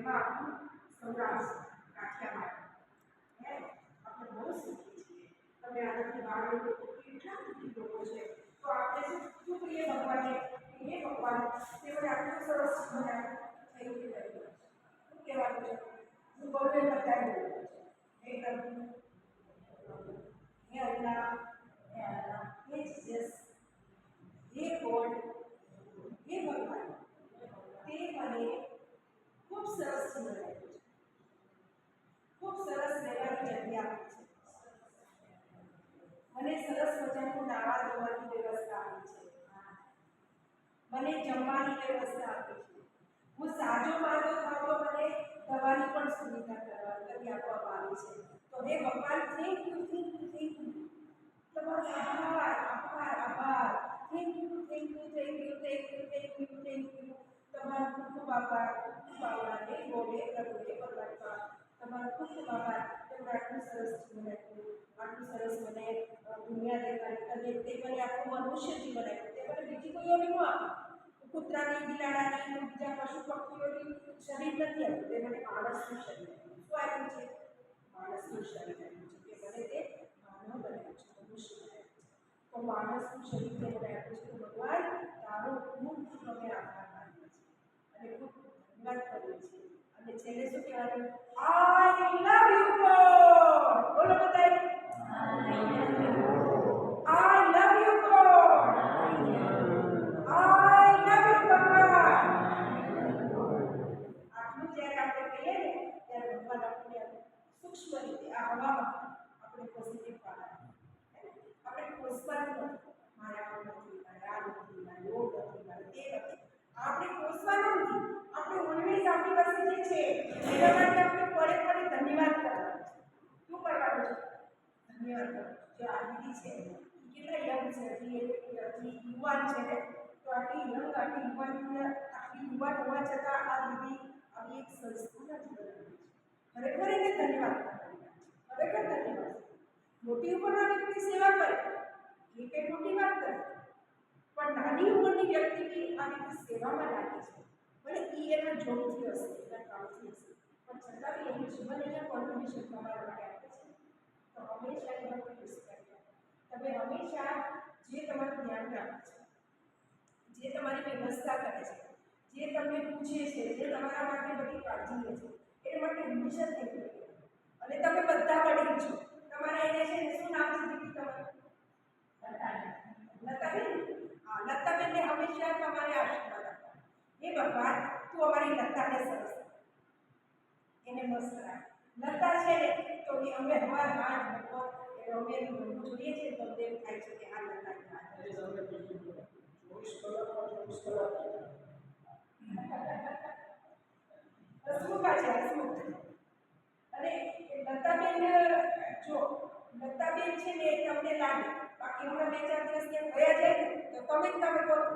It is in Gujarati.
એમાં આપણું સૌરાષ્ટ્ર કાઠિયાવાડ હે આપણે બહુ સુખી છીએ તમે આનાથી બહાર લોકો કેટલા દુઃખી લોકો છે તો આપણે શું શું કહીએ ભગવાનને કે હે ભગવાન તે મને આટલું સરસ બનાવ્યું થઈ ગયું શું કહેવાનું છે હું બહુ બતાવી રહ્યો છું હે પ્રભુ હે અલ્લાહ હે અલ્લાહ હે જીસસ હે ગોડ હે ભગવાન મને જમવાની વ્યવસ્થા આપી છે. હું સાજો માર્ગો થાવ મને દવાની પણ સુવિધા કરવા કરી આપવામાં આવી છે. તો હે ભગવાન thank you thank you thank you તમારો આભાર આભાર આભાર. Thank you thank you thank you thank you thank you thank you તમારો ખૂબ ખૂબ આભાર, ખૂબ ખૂબ આભાર. હે ગોડ હે પ્રભુ, હે પરમાત્મા. તમારો ખૂબ ખૂબ આભાર. તમે આટલું સરસ જીવન આપ્યું. આટલું સરસ મને દુનિયા દેખાડી. અને તે મને આખું મનુષ્ય જીવન આપ્યું. તે મને બીજી કોઈઓને ન આપ્યું કૂતરાની, બિલાડાની બીજા પશુ પક્ષીઓની શરીર નથી આપ્યું તે મને માણસનું શરીર શું આપ્યું છે? માણસનું શરીર આપ્યું છે કે મને તે માનવ બનાવ્યું છે મનુષ્ય તો માણસનું શરીર તે મને આપ્યું છે? તો ભગવાન તારો ખૂબ તમે આભાર માનીએ છીએ અને ખૂબ ધન્યવાદ કરીએ છીએ. અને છેલ્લે શું કહેવાનું? આઈ લવ યુ બોલો બધાય. સૂક્ષ્મ રીતે આ હવામાં આપણે પોઝિટિવ પાડે આપણે કોસવાનું નથી મારે આમ નથી મારે આ નથી મારે યોગ નથી મારે તે નથી આપણે કોસવાનું નથી આપણે ઓલવેઝ આપણી પાસે જે છે એના માટે આપણે પડે પડે ધન્યવાદ કરવાનો છે શું કરવાનું છે ધન્યવાદ કરવાનો જો આ દીદી છે ઈ કેટલા યંગ છે હજી એ હજી યુવાન છે ને તો આટલી યંગ આટલી યુવાન આટલી યુવાન હોવા છતાં આ દીદી આવી એક સંસ્થાના જ બનાવી છે ખરેખર એને ધન્યવાદ મોટી ઉંમરના વ્યક્તિ સેવા કરે, એ કંઈ મોટી વાત નથી. પણ નાની ઉંમરની વ્યક્તિ બી આ રીતે સેવામાં લાગે છે. ભલે એ એના જોબથી હશે, એના કામથી હશે, પણ છતાં બી એનું જીવન અહીંયા કોન્ટ્રીબ્યુશન તમારા માટે આપે છે. તો હંમેશા એનો રિસ્પેક્ટ તમે હંમેશા જે તમારું ધ્યાન રાખે છે, જે તમારી વ્યવસ્થા કરે છે, જે તમને પૂછે છે, જે તમારા માટે બધી કાળજી લે છે એ માટે હંમેશા થેન્ક યુ લતા છે ને તો એ અમે હવાર હાથ બપોર એ અમે જોઈએ છે તો તેમ થાય છે કે આ લતા હસમુખા છે હસમુખ અને લતાબેન જો લતાબેન છે ને એ તમને લાગે બાકી હમણાં બે ચાર દિવસ ત્યાં ગયા જાય ને તો તમે જ તમે કહો